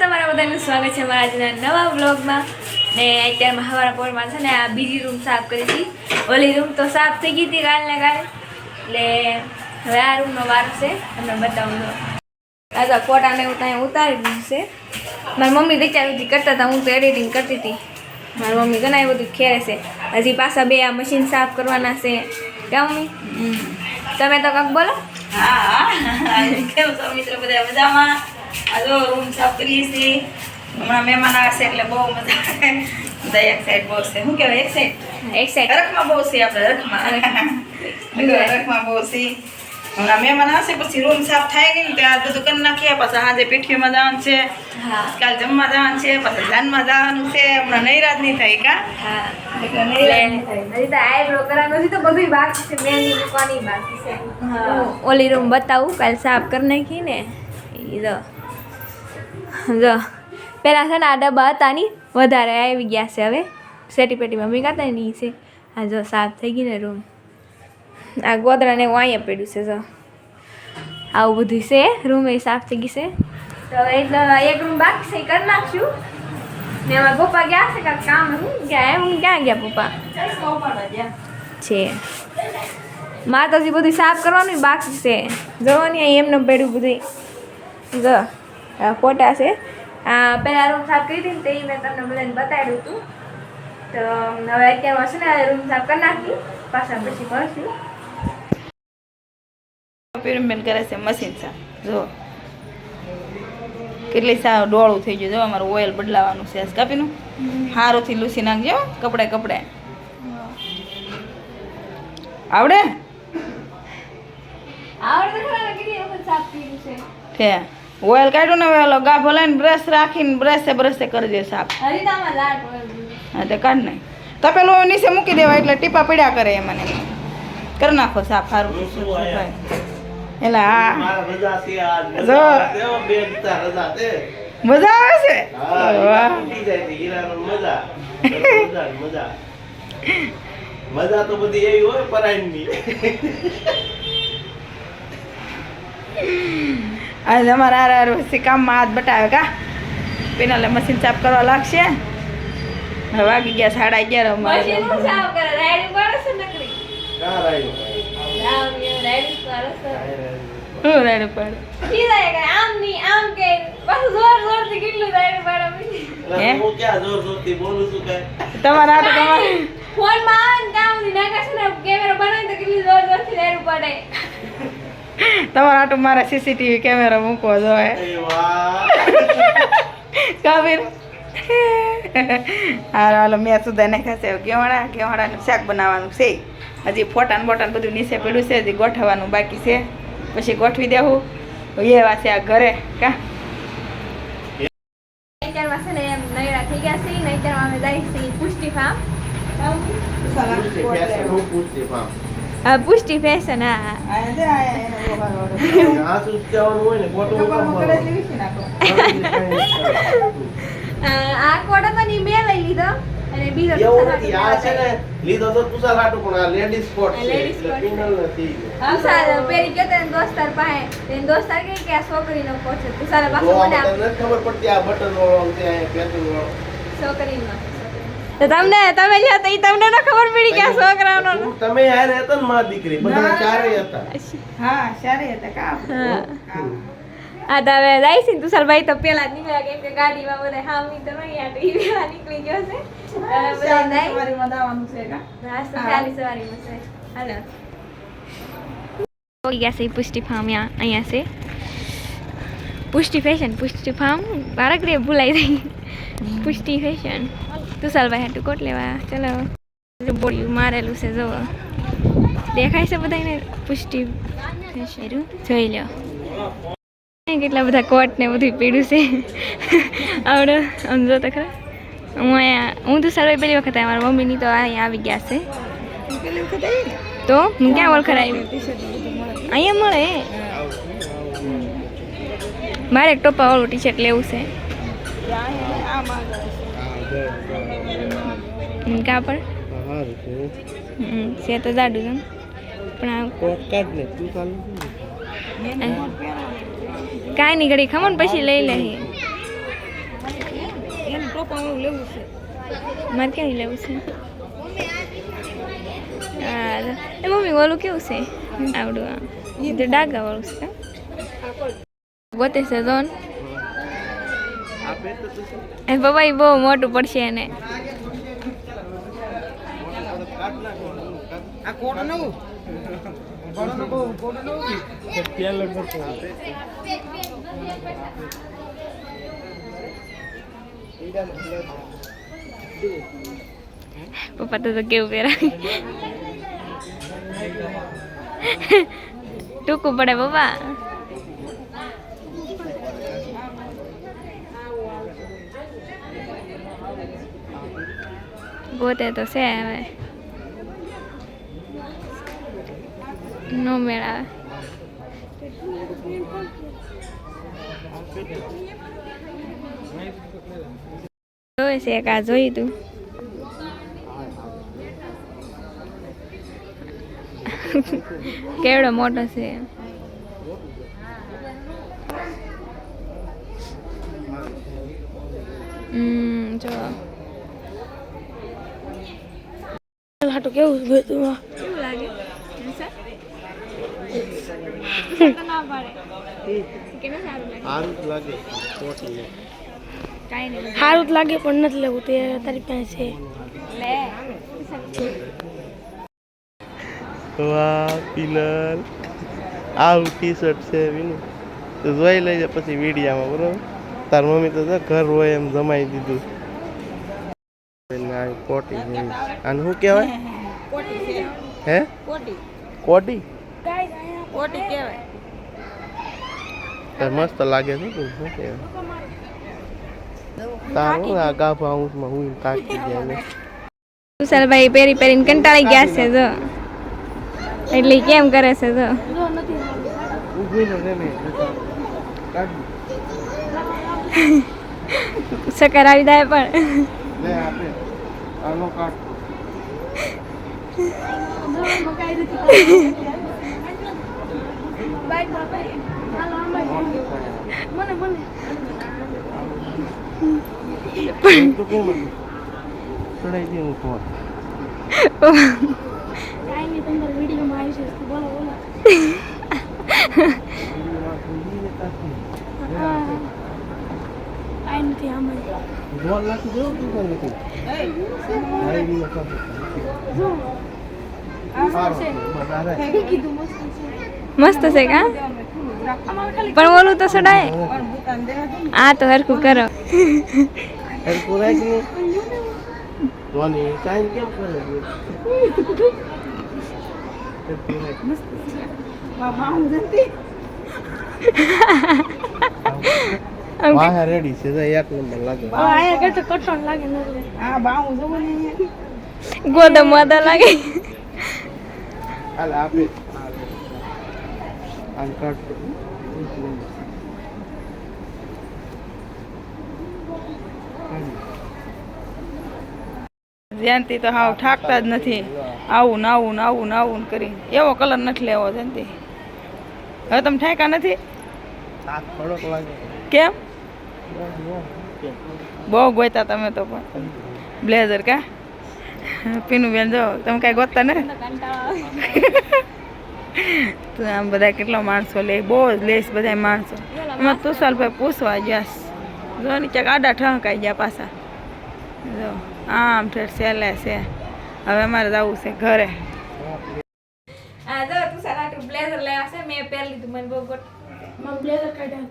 તમારા બધાનું સ્વાગત છે મારા આજના નવા વ્લોગમાં ને અત્યારે હવાના પોરમાં છે ને આ બીજી રૂમ સાફ કરી હતી. ઓલી રૂમ તો સાફ થઈ ગઈ હતી કાલને કાલે. એટલે હવે આ રૂમનો વારો છે. તમને બતાવું આ તો ફોટાને હું ત્યાં ઉતારી દીધું છે. મારી મમ્મી વિચાર સુધી કરતા હતા હું તો એડિટિંગ કરતી હતી. મારી મમ્મી ઘણા એ બધું ખેરે છે. હજી પાછા બે આ મશીન સાફ કરવાના છે. ક્યાં મમ્મી? તમે તો કાંક બોલો. હા કેવું છો મિત્રો? બધા મજામાં? આ જો રૂમ સાફ કરીએ છીએ હમણાં મહેમાન આવશે એટલે બહુ મજા આવે બધા એક સાઈડ બહુ છે શું કહેવાય એક સાઈડ એક સાઈડ રખમાં બહુ છે આપણે રખમાં રખમાં બહુ છે હમણાં મહેમાન આવશે પછી રૂમ સાફ થાય નહીં ને ત્યાં બધું કરી નાખીએ પછી સાંજે પીઠીમાં જવાનું છે હા કાલ જમવા જવાનું છે પછી જાનમાં જવાનું છે હમણાં નૈરાજ નહીં થાય કા હા એટલે નૈરાજ નહીં થાય હજી તો આઈબ્રો કરાવવાનો હજી તો બધું બાકી છે મહેંદી મૂકવાની બાકી છે હા. હું ઓલી રૂમ બતાવું કાલ સાફ કરી નાખી ને ઈ જો પહેલાં છે ને આ ડબ્બા હતા ની, વધારે આવી ગયા છે હવે. સેટી પેટીમાં મેં કાતા ઈ છે. આ જો, સાફ થઈ ગઈ ને રૂમ આ ગોદરાને હું અહીંયા પડ્યું છે, જો. આવું બધું છે રૂમ એ સાફ થઈ ગઈ છે. તો એટલે એક રૂમ બાકી છે કરી નાખશું. ને અમારા પપ્પા ગયા છે કાંઈક કામ. હું ગયા એમ? ક્યાં ગયા પપ્પા. છે. હજી બધું સાફ કરવાનું બાકી છે. જોવો ને અહીં એમને પડ્યું બધું. જો. ફોટા છે. આ પહેલાં રૂમ સાફ કરી હતી ને તે મેં તમને બધાને બતાવ્યું હતું. તો હવે અત્યારમાં છે ને રૂમ સાફ કરી નાખી. પાછા પછી મળશું. પીરમબેન કરે છે મશીન સાફ. જો. કેટલી સારું ડોળું થઈ ગયું. જો અમારું ઓઇલ બદલાવાનું છે. કાપીનું. હારુંથી લૂસી નાખજો કપડે કપડે આવડે? આવડે તો ખરા કેટલી વખત સાફ કર્યું છે? ઓઇલ કાઢ્યું ને હવે ઓલો ગાભો લઈને બ્રશ રાખીને બ્રશે બ્રશે સાફ તો આમાં લાટ હોય. હા તે કાઢ નહીં પેલું નીચે મૂકી દેવા એટલે ટીપા પડ્યા કરે એ મને. કરી નાખો સાફ સારું એટલે હા. જો. મજા આવે છે? વાહ. મજા. તો બધી એવી હોય પરાયણની આજે અમારા હારે હારે કામમાં હાથ બટાવે કા? પેનાલે મશીન સાફ કરવા લાગશે. હવે વાગી ગયા સાડા અગિયાર અમારે. મશીન સાફ કરે રાઈડિંગ કરે છે નકરી? ક્યાં રાખ્યું? રાઈડિંગ કરે છે હું રેડું પડે સીધા એ કરે આમ નહીં આમ કે બસ જોર જોરથી કેટલું રાઈડિંગ પાડે પછી હું? ક્યાં જોર જોરથી બોલું છું કાંઈ? તમારા તમારે ફોનમાં આવે ને કામની નાખે ને કેમેરા બનાવી તો કેટલી જોર જોરથી રાઈડિંગ પાડે તમારા આટું મારા સીસીટીવી કેમેરા મૂકવો જોઈએ. કબીર. હારો હાલો મેં સુધા નાખ્યા છે. કેવડા કેવડાનું શાક બનાવવાનું છે. હજી ફોટાન બોટાન બધું નીચે પડ્યું છે હજી ગોઠવવાનું બાકી છે. પછી ગોઠવી દેવું એવા છે આ ઘરે. કા? અત્યારમાં છે ને એમ નૈરા થઈ ગયા છે. ને અત્યારમાં અમે જાય છે પુષ્ટિ ફાર્મ પૂછતી ફેશન, હું પુષ્ટિ ફેશન હા આ ને, કોડ તો ની મેં લઈ લીધો અને બીજો એવું નથી, આ છે ને, લીધો તો તુષાર હાટુ, પણ આ ladies coat છે, એટલે coat નથી. તુષાર પેરી ગયો તો દોસ્તાર પાસે. તેને દોસ્તાર કહે કે આ છોકરીનો કોટ છે. તુષારે તો મને આમાં તને નથી ખબર પડતી આ બટન વાળો છે આ વાળો. છોકરીનો. તો તમને તમે જ્યાં તો તમને ન ખબર પડી કે આ છોકરાનો તમે આ રહેતા ને માં દીકરી બધા ચારે હતા. હા ચારે હતા કા આ તો હવે જાય છે તુષારભાઈ તો પેલા જ નીકળ્યા કેમ કે ગાડીમાં બધા હામી તો નહીં આ ટીવી પેલા નીકળી ગયો છે. સવારીમાં કા? સવારીમાં હાલો. પહોંચી ગયા છે પુષ્ટિ ફાર્મ અહીંયા છે. પુષ્ટિ ફેશન પુષ્ટિ ફાર્મ બાળક રે ભૂલાઈ રહી પુષ્ટિ ફેશન તુષારભાઈ તું કોટ લેવા. ચલો. બોડિયું મારેલું છે જો દેખાય છે બધાને પુષ્ટિ જોઈ લો કેટલા બધા કોટ ને બધું પીડ્યું છે. આવડે સમજો તો ખરા. હું અહીંયા, હું તો સર્વે પહેલી વખત મારા મમ્મીની તો અહીંયા આવી ગયા છે. પેલી તો, હું ક્યાં ઓળખર આવી? અહીંયા મળે. મારે એક ટોપા વાળું ટી શર્ટ લેવું છે. ત્યાં પર છે. તો દાડું છે પણ આ કોટ ને તું. એને કાંઈ નહીં ઘડી ખમણ પછી લઈ લે. ટોપ આવું લેવું છે મારે ક્યાં લેવું છે? હા એ મમ્મી, ઓલું કેવું છે? આવડું આ ડાગા વાળું છે. ગોતે છે, જોન. એ પપ્પા એ બહુ મોટું પડશે એને. આ કોટ નવું? પપ્પા તો તો કેવું પહેરા. ટૂંકું પડે પપ્પા. ગોતે તો છે હવે નો મેળ આવે જોઈ છે એક આ જોઈ તું કેવડો મોટો છે હમ જો હાટું કેવું છે બધું કેવું લાગે? સારું લાગે? જ લાગે પણ નથી લેવું તે તારી પાસે વાહ પિનલ આવું ટી શર્ટ છે વિનુ તો જોઈ લેજે પછી વીડિયામાં બરોબર? તાર મમ્મી તો ઘર હોય એમ જમાઈ દીધું. કોટી જેવી. શું કહેવાય? હે? કોટી? કોટી કોટી કહેવાય મસ્ત લાગે છે તું શું કહેવાય? તારું આ ગાભા હું કાકી જાય ને કુશલભાઈ પહેરી પહેરીને કંટાળી ગયા છે જો. એટલે કેમ કરે છે જો. ઊભી ને રે ને કાઢ ચક્કર આવી જાય પણ. લે આપે આનો કાઢ મને મને તો કેમ ચડાઈ દે હું ફોન કાંઈ નહીં તમને વિડીયોમાં આવી બોલો બોલો હા કાંઈ નથી આમાં. બોલ નાખી દેવું તું કોણ નથી? હાઈ નો કાઢ જો. સારું બસ આ રાખ. મેં કીધું મસ્ત છે. કા? પણ ઓલું તો સડાય. આ તો હરખું કરો. ધોની કાંઈ કેમ જ. બાબા હું જતી. વાહ રેડી છે તો એક નંબર લાગે. કટણ આ ને હાલ આપે. આમ જયંતિ તો હાવ ઠાકતા જ નથી. આવું ને આવું ને આવું ને આવું ને કરી. એવો કલર નથી લેવો જયંતિ હવે તમે ઠેકા નથી? કેમ? બહુ ગોતા તમે તો પણ. બ્લેઝર કા? પીનું બેન જો તમે કાંઈ ગોતતા ને તો આમ બધા કેટલા માણસો લે બહુ જ લેશ બધા માણસો. એમાં તુષાલભાઈ પૂછવા ગયા જો નીચે આડા ઠંકાઈ ગયા પાછા. જો આમ ઠેર સેલે છે. હવે અમારે જવું છે ઘરે. આ જો તું સારા બ્લેઝર લેવા છે મેં પહેરી લીધું મને બહુ ગોટ બ્લેઝર કાઢ્યા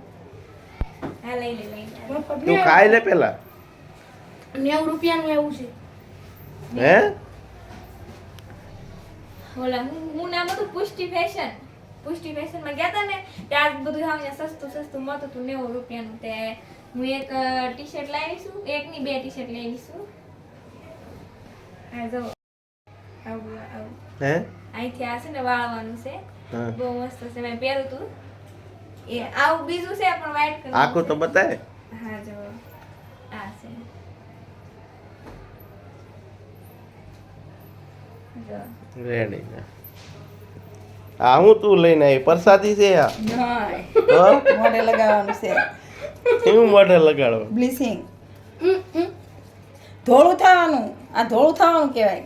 હા લઈ લે લઈ તું ખાઈ લે પેલા. નેવું રૂપિયાનું એવું છે. હે? ઓલા હું નામ હતું? પુષ્ટિ ફેશન. પુષ્ટિ ફેશનમાં ગયા હતા ને ત્યાં બધું સામે સસ્તું સસ્તું મળતું હતું નેવું રૂપિયાનું તે. હું એક ટી શર્ટ લાવી છું એક ની બે ટી શર્ટ લઈ છું. હા જો આવું આવું. હે? અહીંથી આ છે ને વાળવાનું છે. બહુ મસ્ત છે મેં પહેર્યું હતું એ આવું બીજું છે પણ વ્હાઈટ કલર આખું તો બતાય. હા જો. આ છે. જો. રેડી આ હું તું લઈને આવી? પ્રસાદી છે આ? મોઢે લગાવવાનું છે. એવું મોઢે લગાડો? બ્લીસિંગ. ધોળું થવાનું. આ ધોળું થવાનું કહેવાય.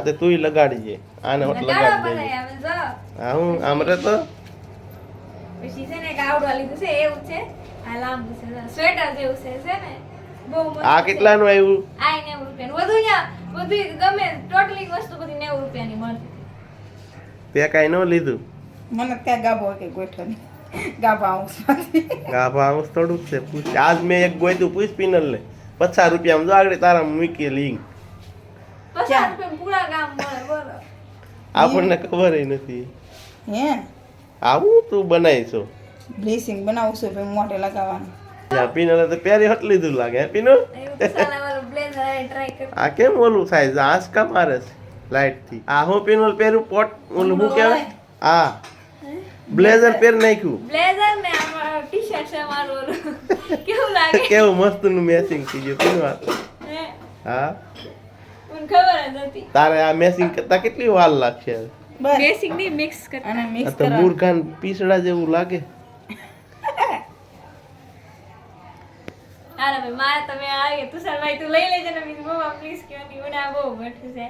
તે તુંય લગાડી છે આને લગાડી દે હા હું આમરે તો પછી છે ને ગાવડો આવડવા લીધું છે એવું છે. આ લાંબુ છે સ્વેટર જેવું છે છે ને. આ. કેટલાનું આવ્યું? આ નેવું રૂપિયાનું. બધું અહીંયા બધું ગમે ટોટલી વસ્તુ બધી નેવું રૂપિયાની મળતી તે કાઈ ન લીધું? મને ત્યાં ગાબો કે ગોઠો ગાભા આવું થોડુંક છે. પૂછ. આજ મેં એક ગોયતું પૂછ પિનલ ને પચાસ રૂપિયા જો આગળ તારા મૂકી લિંક પચાસ રૂપિયા પૂરા ગામ મળે બોલો આપણને ખબર નથી. હે? આવું તું બનાવીશો બ્લીસિંગ બનાવું છું પછી મોઢે લગાવવાનું. તો પહેરી હટ લીધું લાગે હે પિનલ એવું તો સાલા વાળું બ્લેઝર ટ્રાય કર. આ કેમ ઓલું થાય આંસકા મારે છે લાઈટથી? આ હું પિનલ પહેરું પોટ ઓલું હું કહેવાય? આ બ્લેઝર પહેર નાખ્યું. બ્લેઝર ને ટી શર્ટ છે મારું કેવું લાગે? કેવું મસ્તનું મેચિંગ થઈ ગયું પિનવા હે. ખબર જ હતી તારે આ મેસિંગ કરતા કેટલી વાર લાગશે મેસિંગ નહીં મિક્સ કરતા. અને મિક્સ તો મૂર્ખાન પીસડા જેવું લાગે. તમે તુષારભાઈ તું લઈ લેજે ને બીજું પ્લીઝ કયો ની મને આ બહુ બેઠું છે.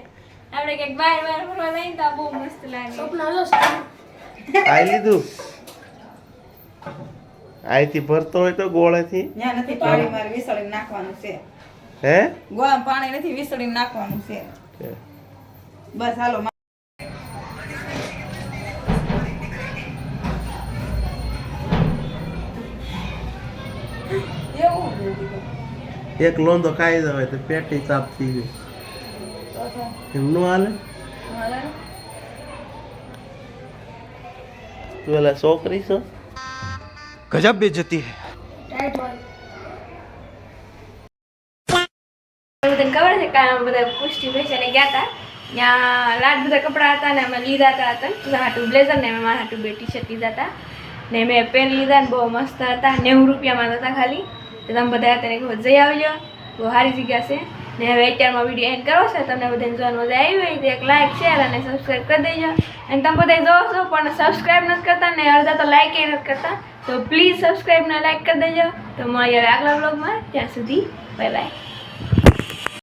આપણે ક્યાંક બહાર બહાર ફરવા જઈએ તો આ બહુ મસ્ત લાગે. સપના જો આઈ લીધું? અહીંથી ભરતો હોય તો ગોળેથી? ત્યાં નથી પાણી મારે નાખવાનું છે. હે? ગોળામાં પાણી નથી વિસળી નાખવાનું છે. બસ હાલો એક લોંધો તો ખાઈ જવાય તો પેટ સાફ થઈ ગયું એમનું હાલે? તું એલા છોકરી છો? ગજબ બેજતી હે. તને ખબર છે કારણ બધા પુષ્ટિ ફેશને ગયા હતા ત્યાં લાટ બધા કપડાં હતા ને અમે લીધા હતા તુઝા હાટું બ્લેઝર ને મેં મારા હાટું બે ટી શર્ટ લીધા હતા ને મેં પેન લીધા ને બહુ મસ્ત હતા, નેવું રૂપિયામાં હતા ખાલી. તો તમે બધા કહો, જઈ આવજો. બહુ સારી જગ્યા છે. ને હવે અત્યારમાં વીડિયો એન્ડ કરો છો, તમને બધાને જોવાનું મજા આવી હોય તો એક લાઈક શેર અને સબસ્ક્રાઈબ કરી દેજો. અને તમે બધા જોવો છો, પણ સબસ્ક્રાઈબ નથી કરતા ને અડધા તો લાઈક એ નથી કરતા. તો પ્લીઝ સબસ્ક્રાઈબ ને લાઈક કરી દેજો. તો મળીએ આગલા બ્લોગમાં ત્યાં સુધી બાય બાય